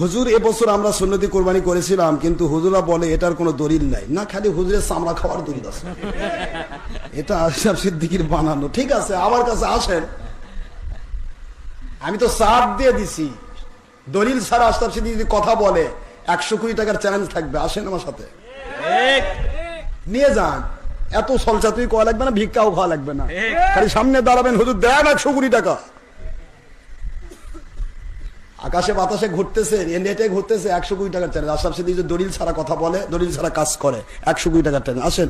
হুজুর এবছর আমরা সুন্নতি কোরবানি করেছিলাম কিন্তু হুজুরা বলে এটার কোনো দলিল নাই। না খালি হুজুরের চামড়া খাওয়ার দলিল আছে। এটা আশরাফ সিদ্দিকির বানানো। ঠিক আছে আমার কাছে আসেন। আমি তো সাপ দিয়ে দিছি। দলিল ছাড়া আশরাফ সিদ্দিক যদি কথা বলে একশো কোটি টাকার চ্যালেঞ্জ থাকবে। আসেন আমার সাথে। নিয়ে যান। এত সলসা তুই কয়া লাগবে না ভিক্ষাও খাওয়া লাগবে না। খালি সামনে দাঁড়াবেন হুজুর দেন একশো কোটি টাকা। আকাশে বাতাসে ঘুরতেছে নেটে ঘুরতেছে, একশো কুড়ি টাকার চ্যানেল আশরাফ সিদ্দিক যে দলিল ছাড়া কথা বলে, দলিল ছাড়া কাজ করে, একশো কোটি টাকার চ্যানেল আসেন।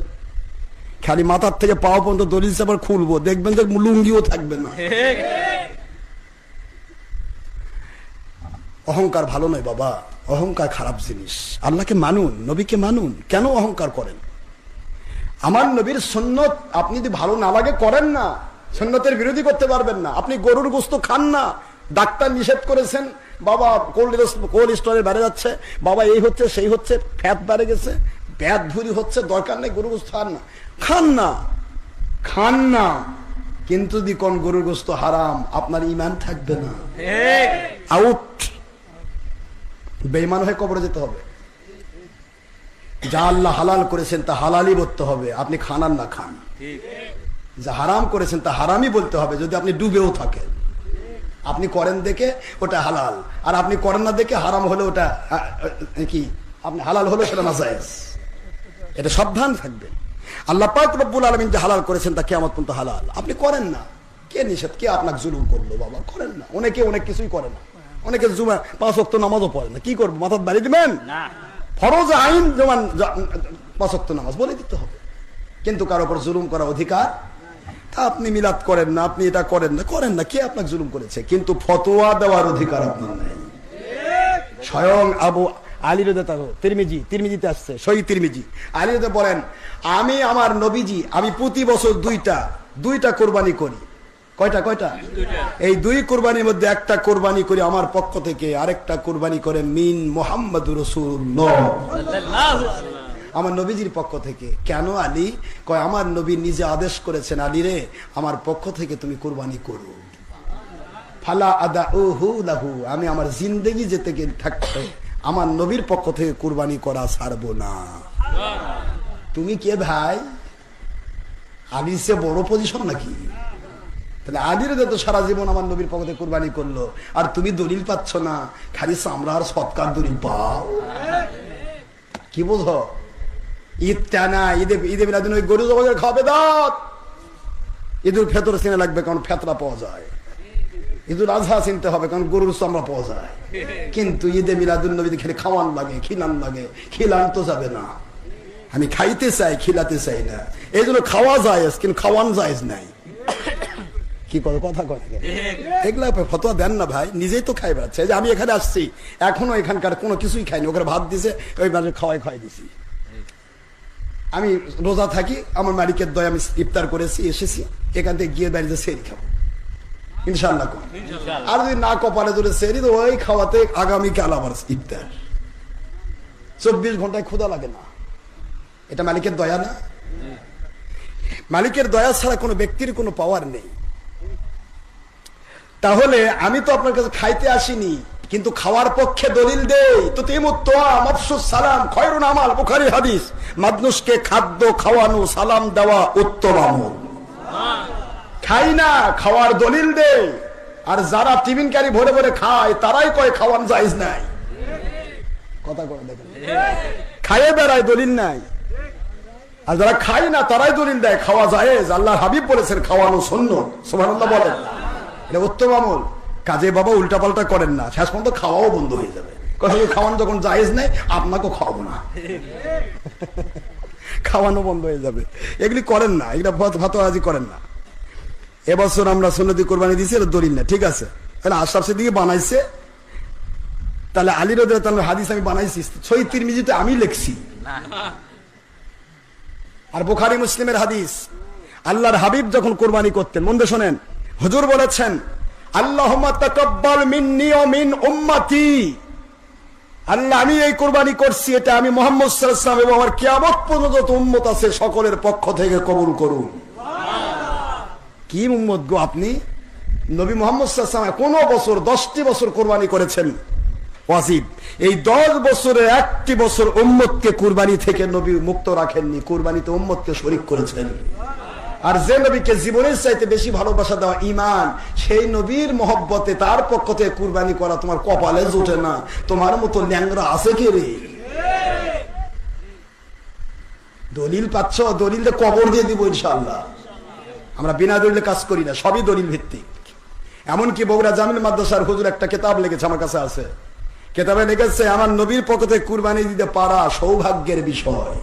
খালি মাথার থেকে পাওয়া পর্যন্ত দলিল আবার খুলবো। দেখবেন যে লুঙ্গিও থাকবে না। অহংকার ভালো নয় বাবা। অহংকার খারাপ জিনিস। আল্লাহকে মানুন, নবীকে মানুন। কেন অহংকার করেন? আমার নবীর সন্ন্যত আপনি যদি ভালো না লাগে, করেন না। সন্ন্যতের বিরোধী করতে পারবেন না। আপনি গরুর গোস্ত খান না। ডাক্তার নিষেধ করেছেন। বাবা কোল্ড কোল্ড স্টোরে বেড়ে যাচ্ছে। বাবা এই হচ্ছে সেই হচ্ছে ফ্যাট বেড়ে গেছে। ব্যাট ভুরি হচ্ছে দরকার নেই গরুর গোস্ত খান না। খান না। খান না। কিন্তু যদি কোন গরুর গোস্ত হারাম আপনার ইমান থাকবে না। আউট। বেইমান হয়ে কবরে যেতে হবে। যা আল্লাহ হালাল করেছেন তা হালালই বলতে হবে। আপনি খানান না খান। যা হারাম করেছেন তা হারামই বলতে হবে। যদি আপনি ডুবেও থাকেন। আপনি করেন দেখে ওটা হালাল। আর আপনি করেন না দেখে হারাম হলে ওটা কি? আপনি হালাল হলে সেটা না জায়েজ এটা সাবধান থাকবেন। আল্লাহ পাক রব্বুল আলমিন যে হালাল করেছেন তা কেমন পর্যন্ত হালাল। আপনি করেন না। কে নিষেধ? কে আপনাকে জুলুম করল বাবা? করেন না। অনেকে অনেক কিছুই করে না। অনেকে জুমা পাঁচ অক্ত নামাজও পড়ে না। কি করব? মাথার বাড়ি দিবেন? ফরজ আইন যেমন পাঁচ অক্ত নামাজ বলে দিতে হবে। কিন্তু কারও উপর জুলুম করা অধিকার তা আপনি মিলাদ করেন না, আপনি এটা করেন না করেন না, কে আপনাকে জুলুম করেছে? কিন্তু ফতোয়া দেওয়ার অধিকার আপনার নেই। স্বয়ং আবু তিরমিজি, তিরমিজিতে আসছে সই তিরমিজি। আলী বলেন, আমি আমার নবীজি, আমি প্রতি বছর দুইটা দুইটা কোরবানি করি। কয়টা কয়টা? এই দুই কোরবানির মধ্যে একটা কোরবানি করি আমার পক্ষ থেকে, আরেকটা কোরবানি করে মিন মোহাম্মদ রসুল্লাহ আমার নবীজির পক্ষ থেকে। কেন আলী? কয়, আমার নবী নিজে আদেশ করেছেন, আলী রে, আমার পক্ষ থেকে তুমি কোরবানি করো। ফালা আদা ও হু লাহু, আমি আমার জিন্দেগি যেতে থাকতে আমার নবীর পক্ষ থেকে কুরবানি করা ছাড়বো না। তুমি কে ভাই? আলির সে বড় পজিশন নাকি? তাহলে আলির তো সারা জীবন আমার নবীর পক্ষ থেকে কুরবানি করল, আর তুমি দলিল পাচ্ছ না, খালি সামরার সৎকার দলিল পাও। কি বোঝো? ঈদ টানা ঈদে ঈদে মিলাদিন ওই গরু জবাইয়ের খাবে দাঁত ঈদুল ফেতর চিনে লাগবে, কারণ ফেতরা পাওয়া যায়। ঈদুল আজহা চিনতে হবে, কারণ গরুর চামড়া পাওয়া যায়। কিন্তু ঈদে খেলে খাওয়ান লাগে, খিলান লাগে, খিলান তো যাবে না। আমি খাইতে চাই, খিলাতে চাই না। এই জন্য খাওয়া যায় কিন্তু খাওয়ান যায় নাই। কি করে কথা কথা এগুলা ফতোয়া দেন না ভাই, নিজেই তো খাই বেড়াচ্ছে যে আমি এখানে আসছি, এখনও এখানকার কোনো কিছুই খাইনি, ওখানে ভাত দিছে, ওই মাঝে খাওয়াই খাওয়াই দিছি। আমি রোজা থাকি আমার মালিকের দয় আমি ইফতার করেছি এসেছি এখান থেকে গিয়ে বাড়িতে সেরি খাব। ইনশাল্লাহ কর। আর যদি না কপালে ধরে সেরি তো ওই খাওয়াতে আগামীকাল আবার ইফতার। চব্বিশ ঘন্টায় ক্ষুদা লাগে না। এটা মালিকের দয়া না? মালিকের দয়া ছাড়া কোনো ব্যক্তির কোনো পাওয়ার নেই। তাহলে আমি তো আপনার কাছে খাইতে আসিনি কিন্তু খাওয়ার পক্ষে দলিল দেই। সালাম খয়রুন আমাল মানুষকে খাদ্য খাওয়ানো, সালাম দেওয়া উত্তম আমল। খাই না, খাওয়ার দলিল দেই। আর যারা টিফিন ক্যারি ভরে ভরে খায়, তারাই কয় খাওয়ান যাইজ নাই। কথা করে দেখেন খাইয়ে বেড়ায় দলিল নাই। আর যারা খায় না, তারাই দলিল দেয়, খাওয়া যায় আল্লাহ হাবিব বলেছেন, খাওয়ানো শূন্য সুবহানাল্লাহ বলেন। এটা উত্তম আমল। কাজে বাবা উল্টা পাল্টা করেন না। শেষ পর্যন্ত খাওয়াও বন্ধ হয়ে যাবে। কথা খাওয়ানো যখন জায়েজ নেই, আপনাকেও খাওয়াবো না। খাওয়ানো বন্ধ হয়ে যাবে। এগুলি করেন না। এগুলা ভাতরাজি করেন না। এবছর আমরা সুন্নতি কোরবানি দিয়েছি, এটা দলিল না। ঠিক আছে? তাহলে আশরাফ সিদ্দিকি বানাইছে। তাহলে আলী তাহলে হাদিস আমি বানাইছি। ছয় তিরমিজিতে আমি লিখছি। আর বুখারি, মুসলিমের হাদিস। আল্লাহর হাবিব যখন কোরবানি করতেন মন্দে শোনেন। হুজুর বলেছেন আল্লাহ তাকাব্বাল মিন উম্মতি। আল্লাহ, আমি এই কোরবানি করছি, এটা আমি মোহাম্মদ সাল্লাল্লাহু এবং আমার কিয়ামত পর্যন্ত উম্মত আছে, সকলের পক্ষ থেকে কবুল করুন। কি উম্মত গো আপনি? নবী মোহাম্মদ সাল্লাল্লাহু কোন বছর, দশটি বছর কোরবানি করেছেন। ওয়াজিব, এই দশ বছরে একটি বছর উম্মতকে কুরবানি থেকে নবী মুক্ত রাখেননি, কুরবানিতে উম্মতকে শরিক করেছেন। আর যে নবীকে জীবনের চাইতে বেশি ভালোবাসা দেওয়া ইমান সেই নবীর মহব্বতে তার পক্ষ থেকে কুরবানি করা তোমার কপালে জোটে না। তোমার মতো ল্যাংরা আছে কে রে? দলিল পাচ্ছ? দলিলে কবর দিয়ে দিব ইনশাল্লাহ আমরা বিনা দলিলে কাজ করি না, সবই দলিল ভিত্তিক। এমনকি বগুড়া জামিল মাদ্রাসার হুজুর একটা কেতাব লেগেছে আমার কাছে আছে। কেতাবে লেগেছে আমার নবীর পক্ষতে কুরবানি দিতে পারা সৌভাগ্যের বিষয়।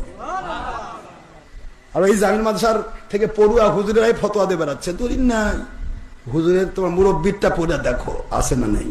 আর এই জামিন মাদ্রাসার থেকে পড়ুয়া হুজুরেরাই ফতোয়া দিয়ে বেড়াচ্ছে। দলিল নাই। হুজুরের তোমার মুরব্বীরটা পড়ে দেখো, আছে না নেই?